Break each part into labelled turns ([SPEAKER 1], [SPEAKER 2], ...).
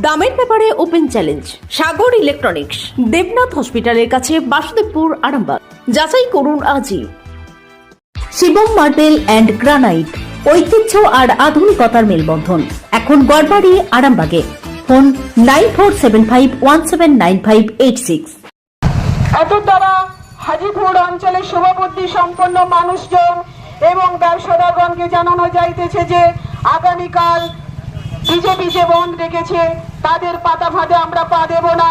[SPEAKER 1] দামের ব্যাপারে open challenge, Sagar electronics, Debnath হসপিটালের কাছে বাসুদেবপুর আরামবাগ। যাচাই করুন আজই। শিবম মার্বেল অ্যান্ড গ্রানাইট, ঐতিহ্য আর আধুনিকতার মেলবন্ধন। এখন গড়বাড়ি, আরামবাগে। Phone nine four seven five one seven nine five eight six.
[SPEAKER 2] এত দ্বারা হাজিপুর অঞ্চলের সভাপতি সম্পন্ন মানুষজন এবং ব্যবসাদারগণকে জানানো যাইতেছে যে, আগামীকাল বিজেপি যে বন্ধ রেখেছে তাদের পাতা ফাঁদে আমরা পা দেব না।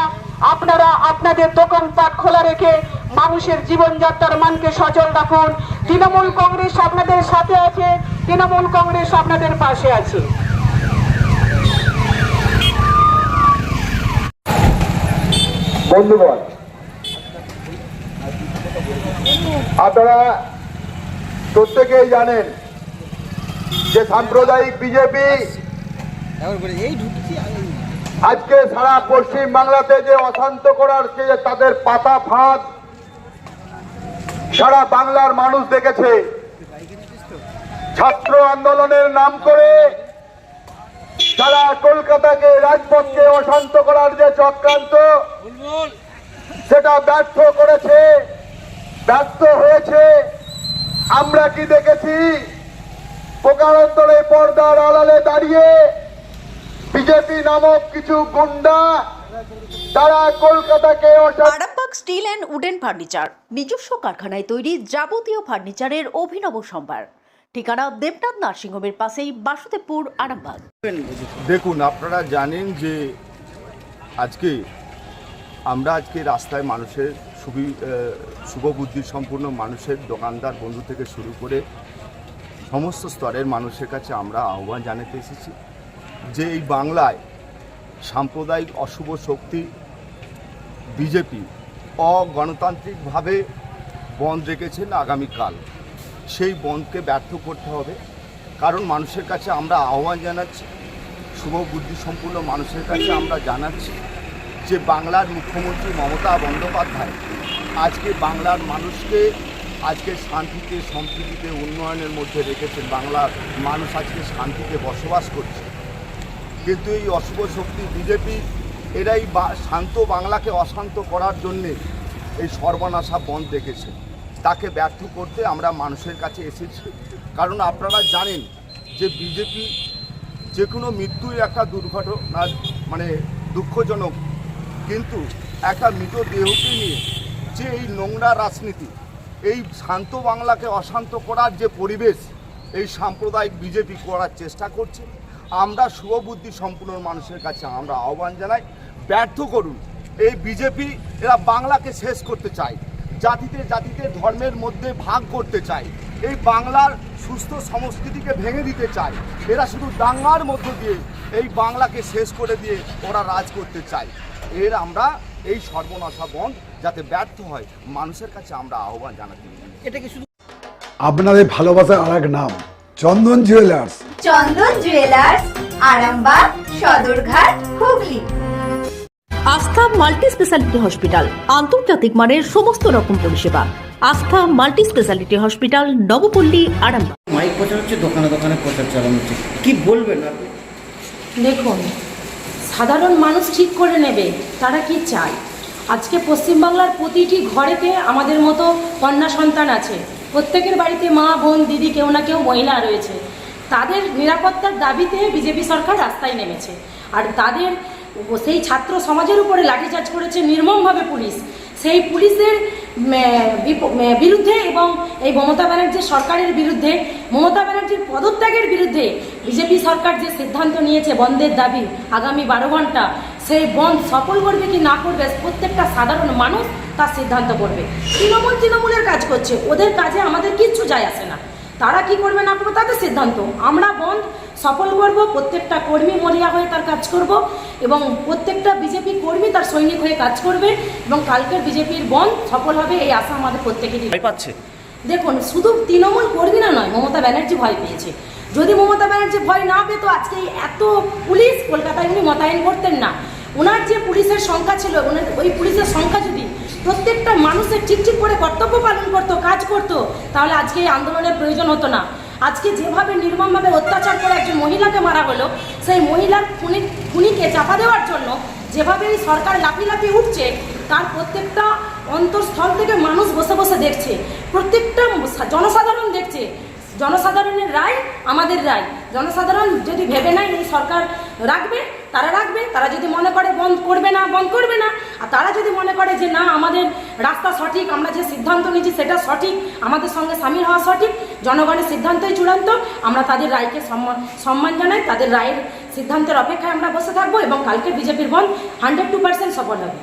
[SPEAKER 2] আপনারা আপনাদের দোকানপাট খোলা রেখে মানুষের জীবনযাত্রার মানকে সচল রাখুন। তৃণমূল কংগ্রেস আপনাদের সাথে আছে, তৃণমূল কংগ্রেস আপনাদের পাশে আছে।
[SPEAKER 3] বন্ধুগণ, আপনারা প্রত্যেকেই জানেন যে সাম্প্রদায়িক বিজেপি আজকে সারা পশ্চিম বাংলাতে যে অশান্ত করার যে তাদের পাতা ফাঁদ, সারা বাংলার মানুষ দেখেছে। ছাত্র আন্দোলনের নাম করে সারা কলকাতাকে, রাজপথকে অশান্ত করার যে চক্রান্ত, সেটা ব্যর্থ করেছে, ব্যর্থ হয়েছে। আমরা কি দেখেছি? প্রকারান্তরে পর্দার আড়ালে দাঁড়িয়ে বিজেপি নামক কিছু গুন্ডা তারা কলকাতাকে
[SPEAKER 1] Arambagh steel and wooden furniture নিজস্ব কারখানায় তৈরি যাবতীয় ফার্নিচারের অভিনব সম্ভার। ঠিকানা দেবনাথ নার্সিংহোমের পাশেই বাসুদেবপুর আরামবাগ।
[SPEAKER 4] দেখুন আপনারা জানেন যে আজকে আমরা আজকে রাস্তায় মানুষের সুবি শুভবুদ্ধি সম্পূর্ণ মানুষের দোকানদার বন্ধু থেকে শুরু করে সমস্ত স্তরের মানুষের কাছে আমরা আহ্বান জানাতে এসেছি। যে এই বাংলায় সাম্প্রদায়িক অশুভ শক্তি বিজেপি অগণতান্ত্রিকভাবে বন্ধ রেখেছেন আগামীকাল। সেই বন্ধকে ব্যর্থ করতে হবে। কারণ মানুষের কাছে আমরা আহ্বান জানাচ্ছি, শুভ বুদ্ধি সম্পূর্ণ মানুষের কাছে আমরা জানাচ্ছি যে বাংলার মুখ্যমন্ত্রী মমতা বন্দ্যোপাধ্যায় আজকে বাংলার মানুষকে, আজকে শান্তিতে, সম্প্রীতিতে, উন্নয়নের মধ্যে রেখেছেন। বাংলার মানুষ আজকে শান্তিতে বসবাস করছে। কিন্তু এই অশুভ শক্তি বিজেপি এরাই শান্ত বাংলাকে অশান্ত করার জন্যে এই সর্বনাশা বন্ধ দেখেছে। তাকে ব্যর্থ করতে আমরা মানুষের কাছে এসেছি। কারণ আপনারা জানেন যে বিজেপি যে কোনো মৃত্যুই একটা দুর্ঘটনা মানে দুঃখজনক। কিন্তু একটা মৃত মৃতদেহকে নিয়ে যে এই নোংরা রাজনীতি, এই শান্ত বাংলাকে অশান্ত করার যে পরিবেশ, এই সাম্প্রদায়িক বিজেপি করার চেষ্টা করছে আমরা শুভবুদ্ধি সম্পূর্ণ মানুষের কাছে আমরা আহ্বান জানাই ব্যর্থ করুন। এই বিজেপি এরা বাংলাকে শেষ করতে চায় জাতিতে জাতিতে ধর্মের মধ্যে ভাগ করতে চায়। এই বাংলার সুস্থ সংস্কৃতিকে ভেঙে দিতে চায়। এরা শুধু দাঙ্গার মধ্য দিয়ে এই বাংলাকে শেষ করে দিয়ে ওরা রাজ করতে চায়। এর আমরা এই সর্বনাশা বন্ধ যাতে ব্যর্থ হয় মানুষের কাছে আমরা আহ্বান জানাতে চাই।
[SPEAKER 5] আপনাদের ভালোবাসার আর এক নাম। Chandan jewellers
[SPEAKER 6] Chandan jewellers Arambagh Sadarghat Hooghly.
[SPEAKER 1] Astha multi speciality hospital আন্তর্জাতিক মানের সমস্ত রকম পরিষেবা। Astha multi speciality hospital Nabapalli Arambagh.
[SPEAKER 7] Mike প্রচার হচ্ছে দোকানে দোকানে প্রচার চালানো হচ্ছে। কি বলবেন আপনি?
[SPEAKER 8] দেখুন সাধারণ মানুষ ঠিক করে নেবে তারা কি চায়? আজকে পশ্চিমবাংলার প্রতিটি ঘরেতে আমাদের মতো কন্যা সন্তান আছে। প্রত্যেকের বাড়িতে মা, বোন, দিদি, কেউ না কেউ মহিলা রয়েছে। তাদের নিরাপত্তার দাবিতে বিজেপি সরকার রাস্তায় নেমেছে। আর তাদের সেই ছাত্র সমাজের উপরে লাঠিচার্জ করেছে নির্মমভাবে পুলিশ। সেই পুলিশের বিরুদ্ধে এবং এই মমতা ব্যানার্জির সরকারের বিরুদ্ধে, মমতা ব্যানার্জির পদত্যাগের বিরুদ্ধে বিজেপি সরকার যে সিদ্ধান্ত নিয়েছে বন্ধের দাবি আগামী বারো ঘণ্টা, সেই বন্ধ সফল করবে কি না করবে প্রত্যেকটা সাধারণ মানুষ তার সিদ্ধান্ত করবে। তৃণমূল তৃণমূলের কাজ করছে, ওদের কাজে আমাদের কিচ্ছু যায় আসে না। তারা কি করবে না করবে তাদের সিদ্ধান্ত। আমরা বন্ধ সফল করব প্রত্যেকটা কর্মী মরিয়া হয়ে তার কাজ করব এবং প্রত্যেকটা বিজেপি কর্মী তার সৈনিক হয়ে কাজ করবে এবং কালকের বিজেপির বন্ধ সফল হবে এই আশা আমাদের প্রত্যেকেরই
[SPEAKER 7] পাচ্ছে?
[SPEAKER 8] দেখুন শুধু তৃণমূল কর্মী না নয় মমতা ব্যানার্জি ভয় পেয়েছে। যদি মমতা ব্যানার্জি ভয় না পেতো আজকে এত পুলিশ কলকাতায় উনি মোতায়েন করতেন না। ওনার যে পুলিশের সংখ্যা ছিল ওনার ওই পুলিশের সংখ্যা যদি প্রত্যেকটা মানুষের ঠিক করে কর্তব্য পালন করতো, কাজ করতো, তাহলে আজকে এই আন্দোলনের প্রয়োজন হতো না। আজকে যেভাবে নির্মমভাবে অত্যাচার করে একজন মহিলাকে মারা হলো, সেই মহিলার খুনি, খুনিকে চাপা দেওয়ার জন্য যেভাবে এই সরকার লাফি লাফিয়ে উঠছে, তার প্রত্যেকটা অন্তঃস্থল থেকে মানুষ বসে বসে দেখছে, প্রত্যেকটা জনসাধারণ দেখছে, জনসাধারণের রায় আমাদের রায়। জনসাধারণ যদি ভেবে নেয়, এই সরকার রাখবে তারা রাখবে তারা যদি মনে করে বন্ধ করবে না বন্ধ করবে না আর তারা যদি মনে করে যে না আমাদের রাস্তা সঠিক আমরা যে সিদ্ধান্ত নিয়েছি সেটা সঠিক আমাদের সঙ্গে সামিল হওয়া সঠিক জনগণের সিদ্ধান্তই চূড়ান্ত আমরা তাদের রায়কে সম্মান সম্মান জানাই তাদের রায়ের সিদ্ধান্তের অপেক্ষায় আমরা বসে থাকব এবং কালকে বিজেপির বন্ধ হান্ড্রেড টু পার্সেন্ট সফল হবে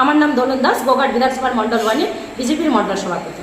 [SPEAKER 8] আমার নাম দোলন দাস গোঘাট বিধানসভার মণ্ডল ওয়ানে বিজেপির মণ্ডল সভাপতি।